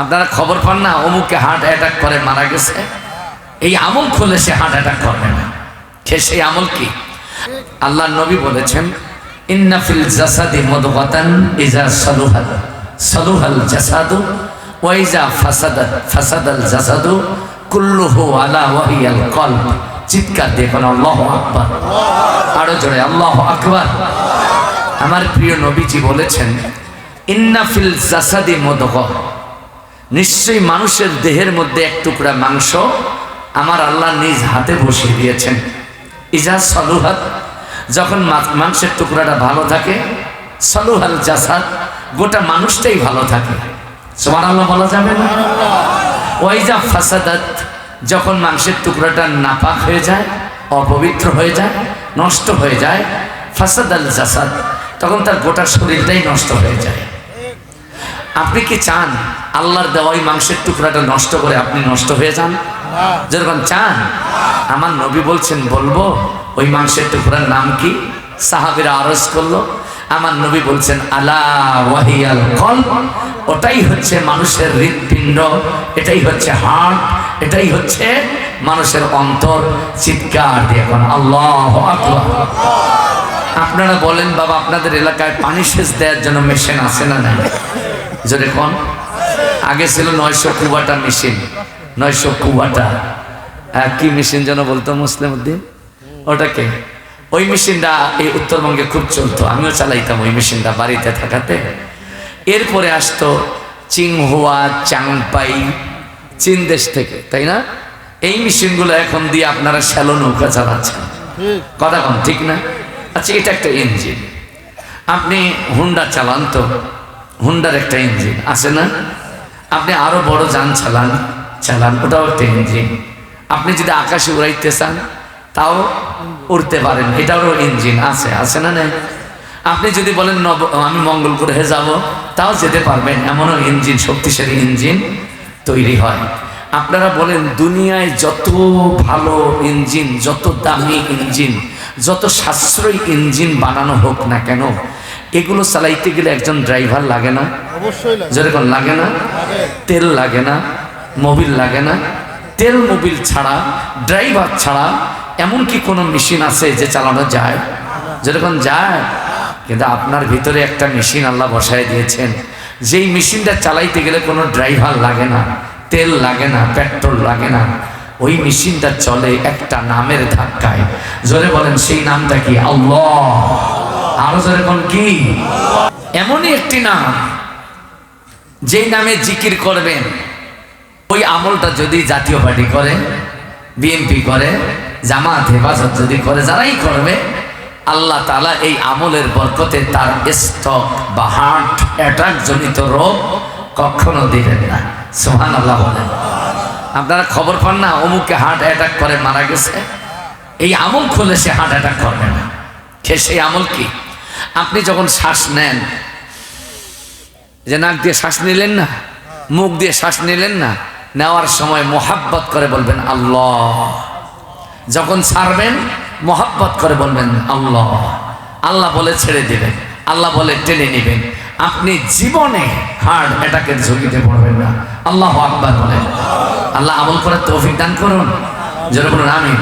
আপনারা খবর পান না? অমুককে হার্ট অ্যাটাক করে, মারা গেছে। এই আমল খুলে সে হার্ট অ্যাটাক করবে না। সে সেই আমল কি? আল্লাহ নবী বলেছেন ইন্নাফিল জাসাদি মদগাতান ইজা সালুহাল সালুহাল জাসাদু ওয়াইজা ফাসাদাত, ফাসাদাল জাসাদু কুল্লুহু আলা ওয়াহিয়াল কলব। চিৎকার দিয়ে কোন আল্লাহ আকবার। আরও জোরে, আল্লাহ আকবার। আমার প্রিয় নবীজি বলেছেন ইন্নাফিল জাসাদি মদগ নিশ্চয়ই মানুষের দেহের মধ্যে এক টুকরা মাংস আমার আল্লাহ নিজ হাতে বসিয়ে দিয়েছেন। ইজা সলুহাত যখন মা- মাংসের টুকরাটা ভালো থাকে সলুহাল জাসাদ গোটা মানুষটাই ভালো থাকে। সবার আল্লাহ বলা যাবে না? ওয়াইজা ফাসাদাত যখন মাংসের টুকরাটা নাপাক হয়ে যায় অপবিত্র হয়ে যায় নষ্ট হয়ে যায় ফাসাদ আল জাসাদ তখন তার গোটা শরীরটাই নষ্ট হয়ে যায়। আপনি কি চান আল্লাহর দেওয়াই মাংসের টুকরাটা নষ্ট করে আপনি নষ্ট হয়ে যান? যেরকম চান। আমার নবী বলছেন, বলব, ওই মাংসের টুকরার নাম কি? সাহাবিরা আরজ করল। আমার নবী বলছেন, আলা কল ওটাই হচ্ছে মানুষের হৃৎপিণ্ড, এটাই হচ্ছে হার্ট এটাই হচ্ছে মানুষের অন্তর, চিৎকার এখন আল্লাহ আপনারা বলেন, বাবা, আপনাদের এলাকায় পানি সেচ দেওয়ার জন্য মেশিন আছে না নাই? জোরে কোন? আগে ছিল নয়শো কুবাটা মেশিন নয়শো কুবাটা আহ, কি মেশিন যেন বলতো মুসলিম উদ্দিন ওটাকে। ওই মেশিনটা এই উত্তরবঙ্গে খুব চলতো আমিও চালাইতাম ওই মেশিনটা বাড়িতে থাকাতে। এরপরে আসতো চিংহুয়া চাংপাই চীন দেশ থেকে তাই না? এই মেশিনগুলো এখন দিয়ে আপনারা শ্যালো নৌকা চালাচ্ছেন। কথা কম ঠিক না? আচ্ছা এটা একটা ইঞ্জিন। আপনি হুন্ডা চালান তো হুন্ডার একটা ইঞ্জিন, আছে না? আপনি আরও বড় যান, চালান চালান, ওটাও একটা ইঞ্জিন। আপনি যদি আকাশে উড়াইতে চান, তাও উড়তে পারেন, এটারও ইঞ্জিন আছে আছে না নেই? আপনি যদি বলেন, নব, আমি মঙ্গল গ্রহে যাব, তাও যেতে পারবেন, এমনও ইঞ্জিন, শক্তিশালী ইঞ্জিন তৈরি হয়। আপনারা বলেন, দুনিয়ায় যত ভালো ইঞ্জিন, যত দামি ইঞ্জিন, যত সাশ্রয়ী ইঞ্জিন বানানো হোক না কেন এগুলো চালাইতে গেলে একজন ড্রাইভার লাগে না। যেরকম লাগে না তেল লাগে না মোবিল লাগে না। তেল মোবিল ছাড়া ড্রাইভার ছাড়া এমন কি কোনো মেশিন আছে যে চালানো যায়? যেরকম যায়। কিন্তু আপনার ভিতরে একটা মেশিন আল্লাহ বসায় দিয়েছেন। যেই মেশিনটা চালাইতে গেলে কোনো ড্রাইভার লাগে না তেল লাগে না পেট্রোল লাগে না। ওই মেশিনটা চলে একটা নামের ধাক্কায়। জোরে বলেন সেই নামটা কি? আল্লাহ। আরও জোরে কোন কি? এমনই একটি নাম, যেই নামে জিকির করবেন ওই আমলটা যদি জাতীয় পার্টি করে বিএনপি করে, জামাত হেফাজত যদি করে, যারাই করবে, আল্লাহ তালা এই আমলের বরকতে তার স্টক বা হার্ট অ্যাটাক জনিত রোগ কখনো দিবেন না। সোহান আল্লাহ বলেন। আপনারা খবর পান না, অমুকে হার্ট অ্যাটাক করে মারা গেছে? এই আমল খুলে সে হার্ট অ্যাটাক করবে না। সে সেই আমল কি? আপনি যখন শ্বাস নেন, যে নাক দিয়ে শ্বাস নিলেন না, মুখ দিয়ে শ্বাস নিলেন না, নেওয়ার সময় মোহাব্বত করে বলবেন, আল্লাহ। যখন ছাড়বেন, মোহাব্বত করে বলবেন, আল্লাহ। আল্লাহ বলে ছেড়ে দিবেন, আল্লাহ বলে টেনে নেবেন। আপনি জীবনে হার্ট অ্যাটাকের ঝুঁকিতে পড়বেন না। আল্লাহ আকবার বলেন। আল্লাহ আমল করার তৌফিক দান করুন। যেরকম আমি